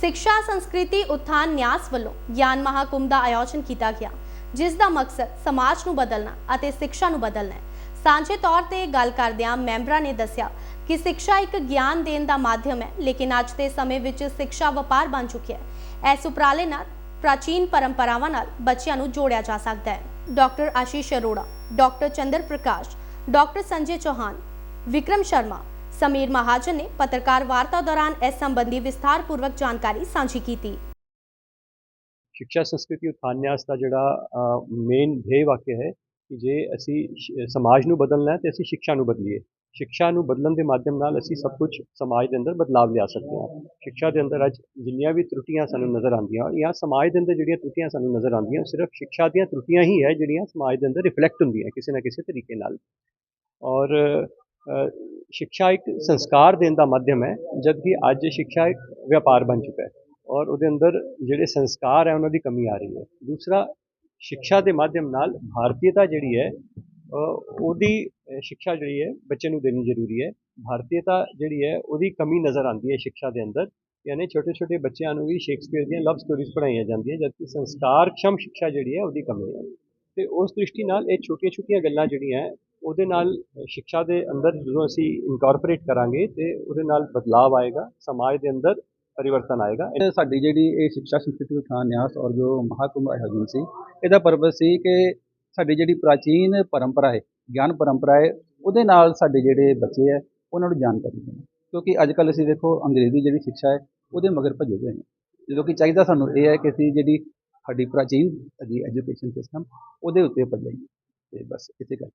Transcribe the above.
ਸਿੱਖਿਆ ਸੰਸਕ੍ਰਿਤੀ ਉਥਾਨ ਨਿਆਸ ਵੱਲੋਂ ਗਿਆਨ ਮਹਾਕੁੰਭ ਦਾ ਆਯੋਜਨ ਕੀਤਾ ਗਿਆ, ਜਿਸ ਦਾ ਮਕਸਦ ਸਮਾਜ ਨੂੰ ਬਦਲਣਾ ਅਤੇ ਸਿੱਖਿਆ ਨੂੰ ਬਦਲਣਾ ਹੈ। ਸਾਂਝੇ ਤੌਰ ਤੇ ਗੱਲ ਕਰਦਿਆਂ ਮੈਂਬਰਾਂ ਨੇ ਦੱਸਿਆ ਕਿ ਸਿੱਖਿਆ ਇੱਕ ਗਿਆਨ ਦੇਣ ਦਾ ਮਾਧਿਅਮ ਹੈ, ਲੇਕਿਨ ਅੱਜ ਦੇ ਸਮੇਂ ਵਿੱਚ ਸਿੱਖਿਆ ਵਪਾਰ ਬਣ ਚੁੱਕਿਆ ਹੈ। ਇਸ ਉਪਰਾਲੇ ਨਾਲ ਪ੍ਰਾਚੀਨ ਪਰੰਪਰਾਵਾਂ ਨਾਲ ਬੱਚਿਆਂ ਨੂੰ ਜੋੜਿਆ ਜਾ ਸਕਦਾ ਹੈ। Doctor Ashish Arora, doctor Chandra Prakash, doctor Sanjay Chauhan, Vikram Sharma Sameer Mahajan ਨੇ ਪੱਤਰਕਾਰ ਵਾਰਤਾ ਦੌਰਾਨ ਇਸ ਸੰਬੰਧੀ ਵਿਸਥਾਰਪੂਰਵਕ ਜਾਣਕਾਰੀ ਸਾਂਝੀ ਕੀਤੀ ਸਿੱਖਿਆ ਸੰਸਕ੍ਰਿਤੀ ਉਤਥਾਨਿਆਸ ਦਾ ਜਿਹੜਾ ਮੇਨ ਧੇ ਵਾਕਿਆ ਹੈ ਕਿ ਜੇ ਅਸੀਂ ਸਮਾਜ ਨੂੰ ਬਦਲਣਾ ਹੈ ਤੇ ਅਸੀਂ ਸਿੱਖਿਆ ਨੂੰ ਬਦਲੀਏ ਸਿੱਖਿਆ ਨੂੰ ਬਦਲਣ ਦੇ ਮਾਧਿਅਮ ਨਾਲ ਅਸੀਂ ਸਭ ਕੁਝ ਸਮਾਜ ਦੇ ਅੰਦਰ ਬਦਲਾਵ ਲਿਆ ਸਕਦੇ ਹਾਂ ਸਿੱਖਿਆ ਦੇ ਅੰਦਰ ਅੱਜ ਜਿੰਨੀਆਂ ਵੀ ਤਰੁੱਟੀਆਂ ਸਾਨੂੰ ਨਜ਼ਰ ਆਉਂਦੀਆਂ ਜਾਂ ਸਮਾਜ ਦੇ ਅੰਦਰ ਜਿਹੜੀਆਂ ਤਰੁੱਟੀਆਂ ਸਾਨੂੰ ਨਜ਼ਰ ਆਉਂਦੀਆਂ ਉਹ ਸਿਰਫ ਸਿੱਖਿਆ ਦੀਆਂ ਤਰੁੱਟੀਆਂ ਹੀ ਹੈ ਜਿਹੜੀਆਂ ਸਮਾਜ ਦੇ ਅੰਦਰ ਰਿਫਲੈਕਟ ਹੁੰਦੀਆਂ ਕਿਸੇ ਨਾ ਕਿਸੇ ਤਰੀਕੇ ਨਾਲ ਔਰ ਅ, ਸਿੱਖਿਆ ਇੱਕ ਸੰਸਕਾਰ ਦੇਣ ਦਾ ਮਾਧਿਅਮ ਹੈ ਜਦਕਿ ਅੱਜ ਸਿੱਖਿਆ ਇੱਕ ਵਪਾਰ ਬਣ ਚੁੱਕਾ ਹੈ ਔਰ ਉਹਦੇ ਅੰਦਰ ਜਿਹੜੇ ਸੰਸਕਾਰ ਹੈ ਉਹਨਾਂ ਦੀ ਕਮੀ ਆ ਰਹੀ ਹੈ। ਦੂਸਰਾ ਸਿੱਖਿਆ ਦੇ ਮਾਧਿਅਮ ਨਾਲ ਭਾਰਤੀਯਤਾ ਜਿਹੜੀ ਹੈ ਉਹਦੀ ਅ, ਸਿੱਖਿਆ ਜਿਹੜੀ ਹੈ ਬੱਚੇ ਨੂੰ ਦੇਣੀ ਜ਼ਰੂਰੀ ਹੈ। ਭਾਰਤੀਯਤਾ ਜਿਹੜੀ ਹੈ ਉਹਦੀ ਕਮੀ ਨਜ਼ਰ ਆਉਂਦੀ ਹੈ ਸਿੱਖਿਆ ਦੇ ਅੰਦਰ ਯਾਨੀ ਛੋਟੇ ਛੋਟੇ ਬੱਚਿਆਂ ਨੂੰ ਵੀ ਸ਼ੇਕਸਪੀਅਰ ਦੀਆਂ ਲਵ ਸਟੋਰੀਜ਼ ਪੜ੍ਹਾਈਆਂ ਜਾਂਦੀਆਂ ਜਦਕਿ ਸੰਸਕਾਰਖਮ ਸਿੱਖਿਆ ਜਿਹੜੀ ਹੈ ਉਹਦੀ ਕਮੀ ਹੈ। ਤੇ ਉਸ ਦ੍ਰਿਸ਼ਟੀ ਨਾਲ ਇਹ ਛੋਟੀਆਂ ਛੋਟੀਆਂ ਗੱਲਾਂ ਜਿਹੜੀਆਂ ਉਹਦੇ ਨਾਲ ਅ, ਸਿੱਖਿਆ ਦੇ ਅੰਦਰ ਜਦੋਂ ਅਸੀਂ ਇਨਕੋਰਪੋਰੇਟ ਕਰਾਂਗੇ ਤੇ ਉਹਦੇ ਨਾਲ ਬਦਲਾਵ ਆਏਗਾ ਸਮਾਜ ਦੇ ਅੰਦਰ ਪਰਿਵਰਤਨ ਆਏਗਾ। ਸਾਡੀ ਜਿਹੜੀ ਇਹ ਸਿੱਖਿਆ ਸੰਸਕ੍ਰਿਤੀ ਉਥਾਨ ਨਿਆਸ ਔਰ ਜੋ ਮਹਾਕੁੰਭ ਆਯੋਜਨ ਸੀ ਇਹਦਾ ਪਰਪਸ ਸੀ ਕਿ ਸਾਡੀ ਜਿਹੜੀ ਪ੍ਰਾਚੀਨ ਪਰੰਪਰਾ ਹੈ ਗਿਆਨ ਪਰੰਪਰਾ ਹੈ ਉਹਦੇ ਨਾਲ ਸਾਡੇ ਜਿਹੜੇ ਬੱਚੇ ਹੈ ਉਹਨਾਂ ਨੂੰ ਜਾਣਕਾਰੀ ਦੇਣੀ ਕਿਉਂਕਿ ਅੱਜ ਕੱਲ੍ਹ ਅਸੀਂ ਦੇਖੋ ਅੰਗਰੇਜ਼ੀ ਜਿਹੜੀ ਸਿੱਖਿਆ ਹੈ ਉਹਦੇ ਮਗਰ ਭੱਜੇ ਹੋਏ ਨੇ। ਜਦੋਂ ਕਿ ਚਾਹੀਦਾ ਸਾਨੂੰ ਇਹ ਹੈ ਕਿ ਅਸੀਂ ਜਿਹੜੀ ਸਾਡੀ ਪ੍ਰਾਚੀਨ ਹੈਗੀ ਐਜੂਕੇਸ਼ਨ ਸਿਸਟਮ ਉਹਦੇ ਉੱਤੇ ਭੱਜੀਏ ਤੇ ਬਸ ਇਸੇ ਕਰਕੇ।